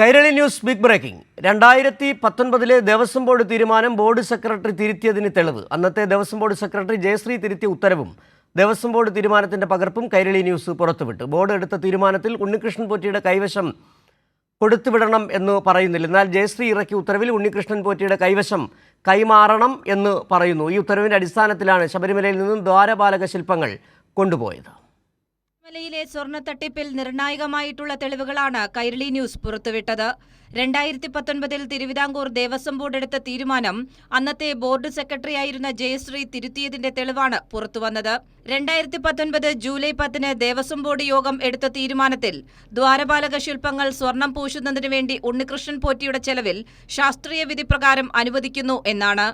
Kairali news big breaking. രണ്ടായിരത്തി പത്തൊൻപതിലെ Devaswom board തീരുമാനം ബോർഡ് സെക്രട്ടറി തിരുത്തിയതിന് തെളിവ്. അന്നത്തെ ദേവസ്വം ബോർഡ് സെക്രട്ടറി ജയശ്രീ തിരുത്തിയ ഉത്തരവും ദേവസ്വം ബോർഡ് തീരുമാനത്തിന്റെ പകർപ്പും കൈരളി ന്യൂസ് പുറത്തുവിട്ടു. ബോർഡ് എടുത്ത തീരുമാനത്തിൽ ഉണ്ണികൃഷ്ണൻ പോറ്റിയുടെ കൈവശം കൊടുത്തുവിടണം എന്ന് പറയുന്നില്ല. എന്നാൽ ജയശ്രീ ഇറക്കിയ ഉത്തരവിൽ ഉണ്ണികൃഷ്ണൻ പോറ്റിയുടെ കൈവശം കൈമാറണം എന്ന് പറയുന്നു. ഈ ഉത്തരവിന്റെ അടിസ്ഥാനത്തിലാണ് ശബരിമലയിൽ നിന്നും ദ്വാരപാലക ശില്പങ്ങൾ കൊണ്ടുപോയത്. ശബരിമലയിലെ സ്വർണ തട്ടിപ്പിൽ നിർണായകമായിട്ടുള്ള തെളിവുകളാണ് കൈരളി ന്യൂസ് പുറത്തുവിട്ടത്. രണ്ടായിരത്തി പത്തൊൻപതിൽ തിരുവിതാംകൂർ ദേവസ്വം ബോർഡ് എടുത്ത തീരുമാനം അന്നത്തെ ബോർഡ് സെക്രട്ടറിയായിരുന്ന ജയശ്രീ തിരുത്തിയതിന്റെ തെളിവാണ് പുറത്തുവന്നത്. രണ്ടായിരത്തി പത്തൊൻപത് ജൂലൈ പത്തിന് ദേവസ്വം ബോർഡ് യോഗം എടുത്ത തീരുമാനത്തിൽ ദ്വാരപാലക ശില്പങ്ങൾ സ്വർണം പൂശുന്നതിനു വേണ്ടി ഉണ്ണികൃഷ്ണൻ പോറ്റിയുടെ ചെലവിൽ ശാസ്ത്രീയ വിധി പ്രകാരം അനുവദിക്കുന്നു എന്നാണ്.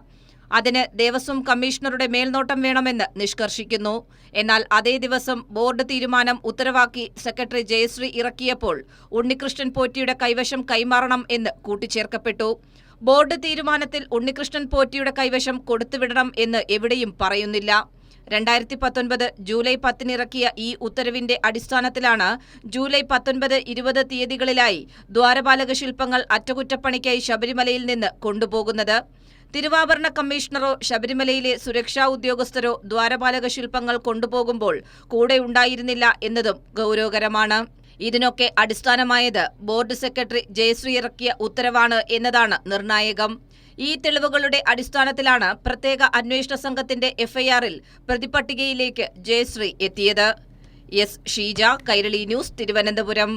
അതിന് ദേവസ്വം കമ്മീഷണറുടെ മേൽനോട്ടം വേണമെന്ന് നിഷ്കർഷിക്കുന്നു. എന്നാൽ അതേ ദിവസം ബോർഡ് തീരുമാനം ഉത്തരവാക്കി സെക്രട്ടറി ജയശ്രീ ഇറക്കിയപ്പോൾ ഉണ്ണികൃഷ്ണൻ പോറ്റിയുടെ കൈവശം കൈമാറണം എന്ന് കൂട്ടിച്ചേർക്കപ്പെട്ടു. ബോർഡ് തീരുമാനത്തിൽ ഉണ്ണികൃഷ്ണൻ പോറ്റിയുടെ കൈവശം കൊടുത്തുവിടണം എന്ന് എവിടെയും പറയുന്നില്ല. രണ്ടായിരത്തി പത്തൊൻപത് ജൂലൈ പത്തിനിറക്കിയ ഈ ഉത്തരവിന്റെ അടിസ്ഥാനത്തിലാണ് ജൂലൈ പത്തൊൻപത് ഇരുപത് തീയതികളിലായി ദ്വാരപാലക ശില്പങ്ങൾ അറ്റകുറ്റപ്പണിക്കായി ശബരിമലയിൽ നിന്ന് കൊണ്ടുപോകുന്നത്. തിരുവാഭരണ കമ്മീഷണറോ ശബരിമലയിലെ സുരക്ഷാ ഉദ്യോഗസ്ഥരോ ദ്വാരപാലക ശില്പങ്ങൾ കൊണ്ടുപോകുമ്പോൾ കൂടെ ഉണ്ടായിരുന്നില്ല എന്നതും ഗൗരവകരമാണ്. ഇതിനൊക്കെ അടിസ്ഥാനമായത് ബോർഡ് സെക്രട്ടറി ജയശ്രീ ഇറക്കിയ ഉത്തരവാണ് എന്നതാണ് നിർണായകം. ഈ തെളിവുകളുടെ അടിസ്ഥാനത്തിലാണ് പ്രത്യേക അന്വേഷണ സംഘത്തിന്റെ എഫ്ഐആറിൽ പ്രതിപട്ടികയിലേക്ക് ജയശ്രീ എത്തിയത്. S Sheeja Kairali news Thiruvananthapuram.